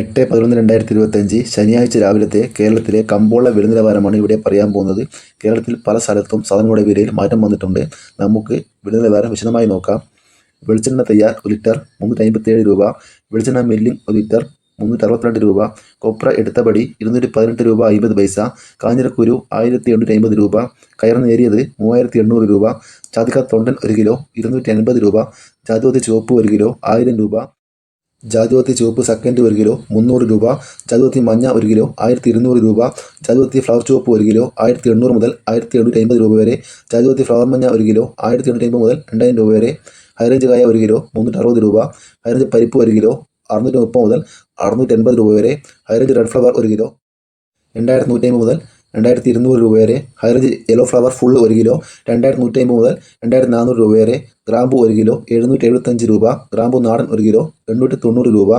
എട്ട് പതിനൊന്ന് രണ്ടായിരത്തി ഇരുപത്തഞ്ച് ശനിയാഴ്ച രാവിലത്തെ കേരളത്തിലെ കമ്പോള വില നിലവാരമാണ് ഇവിടെ പറയാൻ പോകുന്നത്. കേരളത്തിൽ പല സ്ഥലത്തും സാധനങ്ങളുടെ വിലയിൽ മാറ്റം വന്നിട്ടുണ്ട്. നമുക്ക് വില നിലവാരം വിശദമായി നോക്കാം. വെളിച്ചെണ്ണ തയ്യാർ ഒരു ലിറ്റർ മുന്നൂറ്റി അമ്പത്തേഴ് രൂപ. വെളിച്ചെണ്ണ മില്ലിംഗ് ഒരു ലിറ്റർ മുന്നൂറ്റി അറുപത്തിരണ്ട് രൂപ. കൊപ്ര എടുത്തപടി ഇരുന്നൂറ്റി പതിനെട്ട് രൂപ അമ്പത് പൈസ. കാഞ്ഞിരക്കുരു ആയിരത്തി എണ്ണൂറ്റി അമ്പത് രൂപ. കയർ നേരിയത് മൂവായിരത്തി എണ്ണൂറ് രൂപ. ചാതിക്ക തൊണ്ടൻ ഒരു കിലോ ഇരുന്നൂറ്റി അൻപത് രൂപ. ജാതിപതി ചുവപ്പ് ഒരു കിലോ ആയിരം രൂപ. ജാതിപത്തി ചുവപ്പ് സെക്കൻഡ് ഒരു കിലോ മുന്നൂറ് രൂപ. ജാതിപത്തി മഞ്ഞ ഒരു കിലോ ആയിരത്തി ഇരുന്നൂറ് രൂപ. ജാതിപത്തി ഫ്ലവർ ചുവപ്പ് ഒരു കിലോ ആയിരത്തി എണ്ണൂറ് മുതൽ ആയിരത്തി എണ്ണൂറ്റി അമ്പത് രൂപ വരെ. ജാതിപത്തി ഫ്ലവർ മഞ്ഞ ഒരു കിലോ ആയിരത്തി എണ്ണൂറ്റി അമ്പത് മുതൽ രണ്ടായിരം രൂപ വരെ. ഹൈറേഞ്ച് കായ ഒരു കിലോ മുന്നൂറ്റി അറുപത് രൂപ. ഹൈറേഞ്ച് പരിപ്പ് ഒരു കിലോ അറുന്നൂറ്റി മുപ്പത് മുതൽ അറുന്നൂറ്റി എൺപത് രൂപ വരെ. ഹൈറേഞ്ച് റെഡ് ഫ്ലവർ ഒരു കിലോ രണ്ടായിരത്തി നൂറ്റി അമ്പത് മുതൽ രണ്ടായിരത്തി ഇരുന്നൂറ് രൂപ വരെ. High range yellow flower full ഒരു കിലോ. രണ്ടായിരത്തി നൂറ്റി അമ്പത് മുതൽ രണ്ടായിരത്തി നാനൂറ് രൂപ വരെ. ഗ്രാമ്പു ഒരു കിലോ. എഴുന്നൂറ്റി എഴുപത്തഞ്ച് രൂപ. ഗ്രാമ്പു നാടൻ ഒരു കിലോ. എണ്ണൂറ്റി തൊണ്ണൂറ് രൂപ.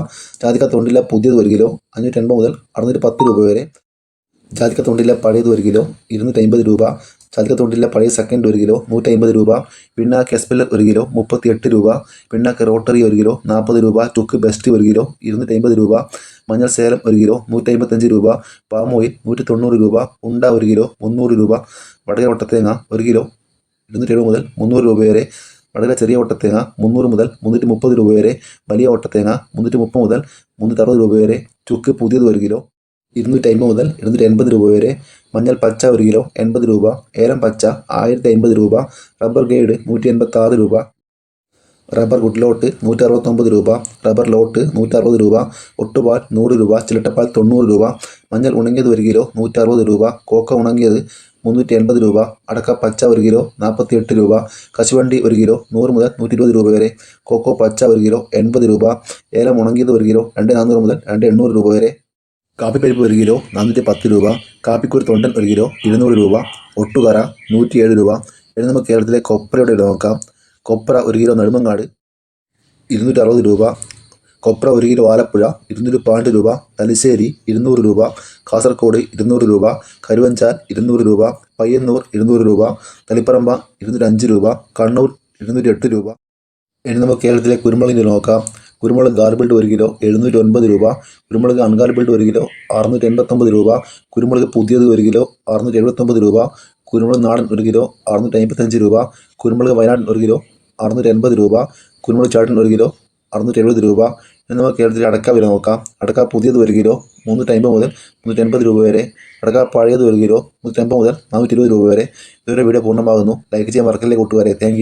ജാതിക്ക തൊണ്ടില്ല പുതിയത് ഒരു കിലോ. അഞ്ഞൂറ്റി എൺപത് മുതൽ അറുന്നൂറ്റി പത്ത് രൂപ വരെ. ജാതിക്ക തൊണ്ടില്ല പഴയത് ഒരു കിലോ. ഇരുന്നൂറ്റി അമ്പത് രൂപ. ജാതിക്ക തുണ്ടിലെ പഴയ സെക്കൻഡ് ഒരു കിലോ നൂറ്റി അമ്പത് രൂപ. പിണ്ണാക്ക് എസ്പെല്ലർ ഒരു കിലോ മുപ്പത്തി എട്ട് രൂപ. പിണ്ണാക്ക് റോട്ടറി ഒരു കിലോ നാൽപ്പത് രൂപ. ടുക്ക് ബെസ്റ്റ് ഒരു കിലോ ഇരുന്നൂറ്റി അമ്പത് രൂപ. മഞ്ഞൾ സേലം ഒരു കിലോ നൂറ്റി അമ്പത്തഞ്ച് രൂപ. പാമോയിൽ നൂറ്റി തൊണ്ണൂറ് രൂപ. ഉണ്ട ഒരു കിലോ മുന്നൂറ് രൂപ. വടകര വട്ടത്തേങ്ങ ഒരു കിലോ ഇരുന്നൂറ്റി എഴുപത് മുതൽ മുന്നൂറ് രൂപ വരെ. വളരെ ചെറിയ ഓട്ടത്തേങ്ങ മുന്നൂറ് മുതൽ മുന്നൂറ്റി മുപ്പത് രൂപ വരെ. വലിയ ഓട്ടത്തേങ്ങ മുന്നൂറ്റി മുപ്പത് മുതൽ മുന്നൂറ്റി അറുപത് രൂപ വരെ. ചുക്ക് പുതിയത് ഒരു കിലോ ഇരുന്നൂറ്റി അൻപത് മുതൽ ഇരുന്നൂറ്റി എൺപത് രൂപ വരെ. മഞ്ഞൾ പച്ച ഒരു കിലോ എൺപത് രൂപ. ഏലം പച്ച ആയിരത്തി അമ്പത് രൂപ. റബ്ബർ ഗൈഡ് നൂറ്റി എൺപത്തി ആറ് രൂപ. റബ്ബർ ഗുഡ്ലോട്ട് നൂറ്റി അറുപത്തൊമ്പത് രൂപ. റബ്ബർ ലോട്ട് നൂറ്റി അറുപത് രൂപ. ഒട്ടുപാൽ നൂറ് രൂപ. ചിലട്ടപ്പാൽ തൊണ്ണൂറ് രൂപ. മഞ്ഞൾ ഉണങ്ങിയത് ഒരു കിലോ നൂറ്റി അറുപത് രൂപ. കോക്ക ഉണങ്ങിയത് മുന്നൂറ്റി എൺപത് രൂപ. അടക്ക പച്ച ഒരു കിലോ നാൽപ്പത്തി എട്ട് രൂപ. കശുവണ്ടി ഒരു കിലോ നൂറ് മുതൽ നൂറ്റി ഇരുപത് രൂപ വരെ. കോക്കോ പച്ച ഒരു കിലോ എൺപത് രൂപ. ഏലം ഉണങ്ങിയത് ഒരു കിലോ രണ്ട് നാനൂറ് മുതൽ രണ്ട് എണ്ണൂറ് രൂപ വരെ. കാപ്പിപ്പരിപ്പ് ഒരു കിലോ നാനൂറ്റി പത്ത് രൂപ. കാപ്പിക്കുരു തൊണ്ടൻ ഒരു കിലോ ഇരുന്നൂറ് രൂപ. ഒട്ടുകറ നൂറ്റിയേഴ് രൂപ. ഇനി നമുക്ക് കേരളത്തിലെ കൊപ്രയുടെ വില നോക്കാം. കൊപ്ര ഒരു കിലോ നെടുമങ്ങാട് ഇരുന്നൂറ്റി അറുപത് രൂപ. കൊപ്ര ഒരു കിലോ ആലപ്പുഴ ഇരുന്നൂറ്റി പന്ത്രണ്ട് രൂപ. തലശ്ശേരി ഇരുന്നൂറ് രൂപ. കാസർഗോഡ് ഇരുന്നൂറ് രൂപ. കരുവഞ്ചാൽ ഇരുന്നൂറ് രൂപ. പയ്യന്നൂർ ഇരുന്നൂറ് രൂപ. തളിപ്പറമ്പ ഇരുന്നൂറ്റി രൂപ. കണ്ണൂർ ഇരുന്നൂറ്റി എട്ട് രൂപ. ഇനി നമുക്ക് കേരളത്തിലെ കുരുമുളകിന്റെ നോക്കാം. കുരുമുളക് ഗാർബിൾഡ് ഒരു കിലോ എഴുന്നൂറ്റി ഒൻപത് രൂപ. കുരുമുളക് അൺഗാർബിൾഡ് ഒരു കിലോ അറുന്നൂറ്റി എൺപത്തൊമ്പത് രൂപ. കുരുമുളക് പുതിയത് ഒരു കിലോ അറുന്നൂറ്റി എഴുപത്തൊമ്പത് രൂപ. കുരുമുളക് നാടൻ ഒരു കിലോ അറുന്നൂറ്റി അമ്പത്തഞ്ച് രൂപ. കുരുമുളക് വയനാടൻ ഒരു കിലോ അറുന്നൂറ്റി എൺപത് രൂപ. കുരുമുളക് ചാട്ടൻ ഒരു കിലോ അറുന്നൂറ്റി എഴുപത് രൂപ. എന്ന് നമുക്ക് കേരളത്തിൽ അടക്ക വില നോക്കാം. അടക്ക പുതിയത് ഒരു കിലോ മുന്നൂറ്റി അമ്പത് മുതൽ മുന്നൂറ്റി എൺപത് രൂപ വരെ. അടക്ക പഴയത് ഒരു കിലോ മുന്നൂറ്റി അമ്പത് മുതൽ നാനൂറ്റി ഇരുപത് രൂപ വരെ. ഇതുവരെ വീഡിയോ പൂർണമാകുന്നു. ലൈക്ക് ചെയ്യാൻ മറക്കല്ലേ കൂട്ടുകാരെ. താങ്ക്